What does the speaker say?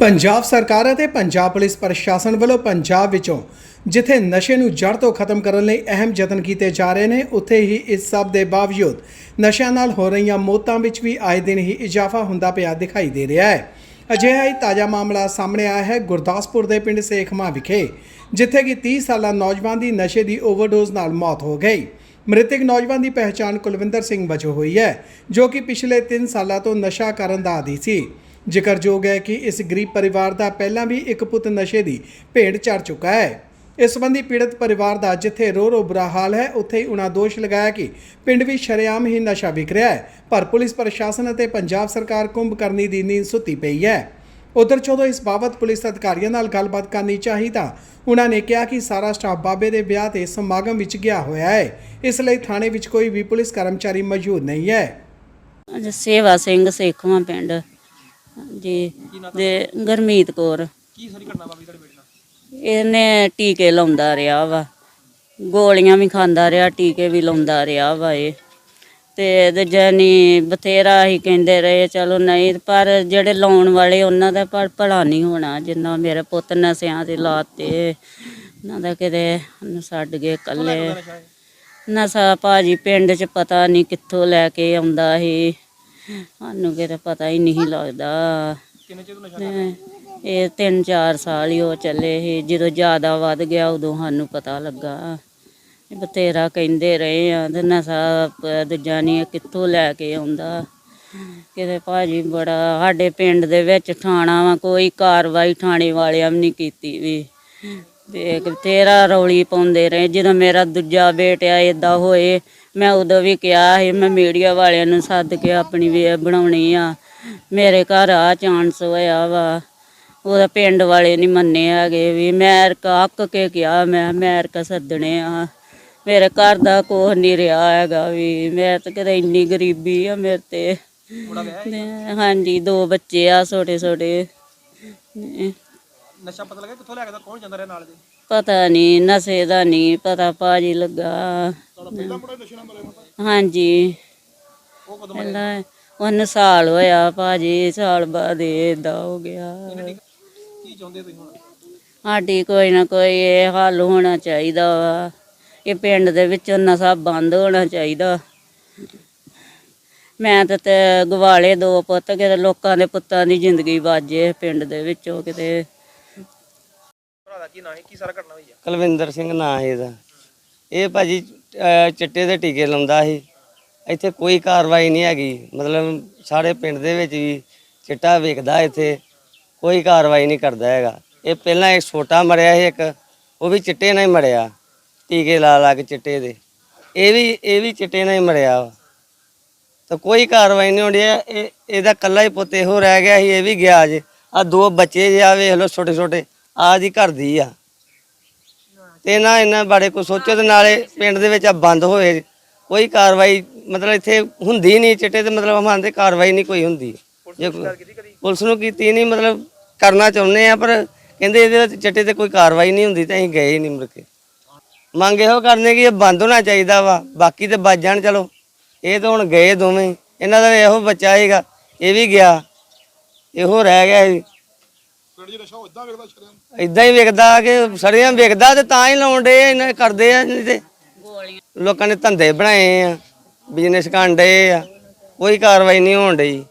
ਪੰਜਾਬ ਸਰਕਾਰ ਅਤੇ ਪੰਜਾਬ ਪੁਲਿਸ ਪ੍ਰਸ਼ਾਸਨ ਵੱਲੋਂ ਪੰਜਾਬ ਵਿੱਚੋਂ ਜਿੱਥੇ ਨਸ਼ੇ ਨੂੰ ਜੜ ਤੋਂ ਖਤਮ ਕਰਨ ਲਈ ਅਹਿਮ ਯਤਨ ਕੀਤੇ ਜਾ ਰਹੇ ਨੇ, ਉੱਥੇ ਹੀ ਇਸ ਸਭ ਦੇ ਬਾਵਜੂਦ ਨਸ਼ਿਆਂ ਨਾਲ ਹੋ ਰਹੀਆਂ ਮੌਤਾਂ ਵਿੱਚ ਵੀ ਆਏ ਦਿਨ ਹੀ ਇਜ਼ਾਫਾ ਹੁੰਦਾ ਪਿਆ ਦਿਖਾਈ ਦੇ ਰਿਹਾ ਹੈ। ਅਜਿਹਾ ਹੀ ਤਾਜ਼ਾ ਮਾਮਲਾ ਸਾਹਮਣੇ ਆਇਆ ਹੈ ਗੁਰਦਾਸਪੁਰ ਦੇ ਪਿੰਡ ਸੇਖਮਾ ਵਿਖੇ, ਜਿੱਥੇ ਕਿ 30 ਸਾਲਾ ਨੌਜਵਾਨ ਦੀ ਨਸ਼ੇ ਦੀ ਓਵਰਡੋਜ਼ ਨਾਲ ਮੌਤ ਹੋ ਗਈ। ਮ੍ਰਿਤਕ ਨੌਜਵਾਨ ਦੀ ਪਹਿਚਾਣ ਕੁਲਵਿੰਦਰ ਸਿੰਘ ਵਜੋਂ ਹੋਈ ਹੈ, ਜੋ ਕਿ ਪਿਛਲੇ 3 ਸਾਲਾਂ ਤੋਂ ਨਸ਼ਾ ਕਰਨ ਦਾ ਆਦੀ ਸੀ। ਜ਼ਿਕਰਯੋਗ ਹੈ ਕਿ ਇਸ ਗਰੀਬ ਪਰਿਵਾਰ ਦਾ ਪਹਿਲਾਂ ਵੀ ਇੱਕ ਪੁੱਤ ਨਸ਼ੇ ਦੀ ਭੇਡ ਚੜ ਚੁੱਕਾ ਹੈ। ਇਸ ਸੰਬੰਧੀ ਪੀੜਤ ਪਰਿਵਾਰ ਦਾ ਜਿੱਥੇ ਰੋ ਰੋ ਬੁਰਾ ਹਾਲ ਹੈ, ਉੱਥੇ ਹੀ ਉਹਨਾਂ ਦੋਸ਼ ਲਗਾਇਆ ਕਿ ਪਿੰਡ ਵਿੱਚ ਸ਼ਰੇਆਮ ਹੀ ਨਸ਼ਾ ਵਿਕ ਰਿਹਾ ਹੈ, ਪਰ ਪੁਲਿਸ ਪ੍ਰਸ਼ਾਸਨ ਅਤੇ ਪੰਜਾਬ ਸਰਕਾਰ ਕੁੰਭ ਕਰਨੀ ਦੀ ਨੀਂਦ ਸੁੱਤੀ ਪਈ ਹੈ। ਉਧਰ ਜਦੋਂ ਇਸ ਬਾਬਤ ਪੁਲਿਸ ਅਧਿਕਾਰੀਆਂ ਨਾਲ ਗੱਲਬਾਤ ਕਰਨੀ ਚਾਹੀ ਤਾਂ ਉਹਨਾਂ ਨੇ ਕਿਹਾ ਕਿ ਸਾਰਾ ਸਟਾਫ ਬਾਬੇ ਦੇ ਵਿਆਹ ਤੇ ਸਮਾਗਮ ਵਿੱਚ ਗਿਆ ਹੋਇਆ ਹੈ। ਇਸ ਲਈ ਥਾਣੇ ਵਿੱਚ ਕੋਈ ਵੀ ਪੁਲਿਸ ਕਰਮਚਾਰੀ ਮੌਜੂਦ ਨਹੀਂ ਹੈ। ਸੇਵਾ ਸਿੰਘ ਸੇਖਵਾਂ ਪਿੰਡ। ਜੀ ਤੇ ਗਰਮੀਤ ਕੌਰ। ਕੀ ਸਾਰੀ ਘਟਨਾ ਵਾਪਰੀ ਤੁਹਾਡੇ ਬੇਟੇ ਨਾਲ ਇਹਨੇ ਟੀਕੇ ਲਾਉਂਦਾ ਰਿਹਾ ਵਾ। ਗੋਲੀਆਂ ਵੀ ਖਾਂਦਾ ਰਿਹਾ, ਟੀਕੇ ਵੀ ਲਾਉਂਦਾ ਰਿਹਾ ਵਾ ਇਹ। ਤੇ ਦਜਨੀ ਬਥੇਰਾ ਹੀ ਕਹਿੰਦੇ ਰਹੇ, ਚਲੋ ਨਹੀਂ, ਪਰ ਜਿਹੜੇ ਲਾਉਣ ਵਾਲੇ ਉਹਨਾਂ ਦਾ ਪਰ ਭਲਾ ਨਹੀਂ ਹੋਣਾ, ਜਿੰਨਾ ਮੇਰੇ ਪੁੱਤ ਨਸਿਆਂ ਤੇ ਲਾਤੇ। ਉਹਨਾਂ ਦਾ ਕਿਤੇ ਉਹਨੂੰ ਛੱਡ ਗਏ ਇਕੱਲੇ। ਨਸ਼ਾ ਨਸ਼ਾ ਭਾਜੀ ਪਿੰਡ 'ਚ ਪਤਾ ਨਹੀਂ ਕਿੱਥੋਂ ਲੈ ਕੇ ਆਉਂਦਾ ਸੀ। ਸਾਨੂੰ ਕਿਤੇ ਪਤਾ ਹੀ ਨਹੀਂ ਲੱਗਦਾ। ਕਿੰਨੇ ਚਿਰ ਤੋਂ ਨਸ਼ਾ ਤੇ ਇਹ ਤਿੰਨ ਚਾਰ ਸਾਲ ਹੀ ਉਹ ਚੱਲੇ ਸੀ। ਜਦੋਂ ਜ਼ਿਆਦਾ ਵੱਧ ਗਿਆ ਉਦੋਂ ਸਾਨੂੰ ਪਤਾ ਲੱਗਾ। ਇਹ ਬਥੇਰਾ ਕਹਿੰਦੇ ਰਹੇ ਆ ਤੇ ਨਸ਼ਾ ਦੂਜਾ ਨਹੀਂ ਕਿੱਥੋਂ ਲੈ ਕੇ ਆਉਂਦਾ। ਕਿਤੇ ਭਾਜੀ ਬੜਾ ਸਾਡੇ ਪਿੰਡ ਦੇ ਵਿੱਚ ਥਾਣਾ ਵਾ ਕੋਈ ਕਾਰਵਾਈ ਥਾਣੇ ਵਾਲਿਆਂ ਵੀ ਨਹੀਂ ਕੀਤੀ ਵੀ। ਤੇ ਬਥੇਰਾ ਰੌਲੀ ਪਾਉਂਦੇ ਰਹੇ। ਜਦੋਂ ਮੇਰਾ ਦੂਜਾ ਬੇਟਾ ਇਦਾਂ ਹੋਏ ਮੈਂ ਉਦੋਂ ਵੀ ਕਿਹਾ ਸੀ ਮੈਂ ਮੀਡੀਆ ਵਾਲਿਆਂ ਨੂੰ ਸੱਦ ਕੇ ਆਪਣੀ ਵੇ ਬਣਾਉਣੀ ਆ। ਮੇਰੇ ਘਰ ਆ ਚਾਂਸ ਹੋਇਆ ਵਾ। ਉਹਦਾ ਪਿੰਡ ਵਾਲੇ ਨਹੀਂ ਮੰਨੇ ਹੈਗੇ ਵੀ ਮੈਂ ਅੱਕ ਕੇ ਕਿਹਾ ਮੈਂ ਅਮਰੀਕਾ ਸੱਦਣੇ ਆ। ਮੇਰੇ ਘਰ ਦਾ ਕੁਛ ਨਹੀਂ ਰਿਹਾ ਹੈਗਾ ਵੀ ਮੈਂ ਤਾਂ ਕਦੇ ਇੰਨੀ ਗਰੀਬੀ ਆ ਮੇਰੇ ਤੇ। ਹਾਂਜੀ ਦੋ ਬੱਚੇ ਆ ਛੋਟੇ ਛੋਟੇ ਨਸ਼ਾ ਪਤਾ ਲੱਗਾ ਕਿੱਥੋਂ ਲੈ ਕੇ ਆਉਂਦਾ ਕੌਣ ਜਾਂਦਾ ਰਿਹਾ ਨਾਲ ਦੇ ਪਤਾ ਨਹੀਂ ਨਸ਼ੇ ਦਾ ਨਹੀਂ ਪਤਾ ਭਾਜੀ ਲੱਗਾ। ਹਾਂਜੀ। ਉਹ ਕਦੋਂ ਪਹਿਲਾਂ ਉਹਨੂੰ ਸਾਲ ਹੋਇਆ ਭਾਜੀ ਸਾਲ ਬਾਅਦ ਏਦਾਂ ਹੋ ਗਿਆ। ਕੀ ਚਾਹੁੰਦੇ ਤੁਸੀਂ ਹੁਣ? ਸਾਡੀ ਕੋਈ ਨਾ ਕੋਈ ਇਹ ਹੱਲ ਹੋਣਾ ਚਾਹੀਦਾ ਵਾ। ਇਹ ਪਿੰਡ ਦੇ ਵਿੱਚੋਂ ਨਸ਼ਾ ਬੰਦ ਹੋਣਾ ਚਾਹੀਦਾ। ਮੈਂ ਤਾਂ ਤੇ ਗਵਾਲੇ ਦੋ ਪੁੱਤ ਕਿਤੇ ਲੋਕਾਂ ਦੇ ਪੁੱਤਾਂ ਦੀ ਜ਼ਿੰਦਗੀ ਬਾਜੇ ਪਿੰਡ ਦੇ ਵਿੱਚੋਂ ਕਿਤੇ। ਭਰਾ ਕੀ ਨਾਂ ਹੈ ਕੀ ਸਾਰਾ ਘਟਨਾ ਹੋਈ ਆ ਕੁਲਵਿੰਦਰ ਸਿੰਘ ਨਾਂ ਹੈ ਇਹਦਾ ਇਹ ਭਾਜੀ ਅਹ, ਚਿੱਟੇ ਦੇ ਟੀਕੇ ਲਾਉਂਦਾ ਸੀ। ਇੱਥੇ ਕੋਈ ਕਾਰਵਾਈ ਨਹੀਂ ਹੈਗੀ। ਮਤਲਬ ਸਾਰੇ ਪਿੰਡ ਦੇ ਵਿੱਚ ਵੀ ਚਿੱਟਾ ਵੇਚਦਾ ਇੱਥੇ। ਕੋਈ ਕਾਰਵਾਈ ਨਹੀਂ ਕਰਦਾ ਹੈਗਾ। ਇਹ ਪਹਿਲਾਂ ਇੱਕ ਛੋਟਾ ਮਰਿਆ ਸੀ ਇੱਕ ਉਹ ਵੀ ਚਿੱਟੇ ਨਾਲ ਹੀ ਮਰਿਆ। ਟੀਕੇ ਲਾ ਲਾ ਕੇ ਚਿੱਟੇ ਦੇ। ਇਹ ਵੀ ਇਹ ਵੀ ਚਿੱਟੇ ਨਾਲ ਹੀ ਮਰਿਆ ਵਾ। ਤਾਂ ਕੋਈ ਕਾਰਵਾਈ ਨਹੀਂ ਹੁੰਦੀ। ਹੈ। ਇਹ ਇਹਦਾ ਕੱਲਾ ਹੀ ਪੁੱਤ ਇਹੋ ਰਹਿ ਗਿਆ ਸੀ ਇਹ ਵੀ ਗਿਆ ਜੇ। ਆ ਦੋ ਬੱਚੇ ਜੇ ਆ ਵੇਖ ਲਓ ਛੋਟੇ ਛੋਟੇ ਆ ਦੀ ਘਰ ਦੀ ਆ। ਤੇ ਨਾ ਇਹਨਾਂ ਬਾਰੇ ਕੋਈ ਸੋਚੋ ਤੇ ਨਾਲੇ ਪਿੰਡ ਦੇ ਵਿੱਚ ਆ ਬੰਦ ਹੋਏ। ਕੋਈ ਕਾਰਵਾਈ ਮਤਲਬ ਇੱਥੇ ਹੁੰਦੀ ਨਹੀਂ ਚਿੱਟੇ ਤੇ ਮਤਲਬ ਹਮਾਂ ਤੇ ਕਾਰਵਾਈ ਨਹੀਂ ਕੋਈ ਹੁੰਦੀ। ਜੇ ਪੁਲਿਸ ਨੂੰ ਕੀਤੀ ਨਹੀਂ ਮਤਲਬ ਕਰਨਾ ਚਾਹੁੰਦੇ ਆ ਪਰ ਕਹਿੰਦੇ ਇਹਦੇ ਵਿੱਚ ਚਿੱਟੇ ਤੇ ਕੋਈ ਕਾਰਵਾਈ ਨਹੀਂ ਹੁੰਦੀ ਤੇ ਅਸੀਂ ਗਏ ਹੀ ਨਹੀਂ ਮੁੜ ਕੇ। ਮੰਗ ਇਹੋ ਕਰਨੇ ਕਿ ਇਹ ਬੰਦ ਹੋਣਾ ਚਾਹੀਦਾ ਵਾ ਬਾਕੀ ਤੇ ਬਚ ਜਾਣ ਚਲੋ। ਇਹ ਤਾਂ ਹੁਣ ਗਏ ਦੋਵੇਂ ਇਹਨਾਂ ਦਾ ਇਹੋ ਬੱਚਾ ਹੈਗਾ ਇਹ ਵੀ ਗਿਆ ਇਹੋ ਰਹਿ ਗਿਆ ਸੀ ਇਦਾਂ ਹੀ ਵਿਕਦਾ ਕਿ ਸੜੀਆਂ ਵਿਕਦਾ ਤੇ ਤਾਂ ਹੀ ਲਾਉਣ ਡੇ ਇਹਨਾਂ ਕਰਦੇ ਆ ਨਹੀਂ ਤੇ। ਲੋਕਾਂ ਨੇ ਧੰਦੇ ਬਣਾਏ ਆ ਬਿਜ਼ਨਸ ਕਰਨ ਡੇ ਆ, ਕੋਈ ਕਾਰਵਾਈ ਨਹੀਂ ਹੋਣ ਡਈ।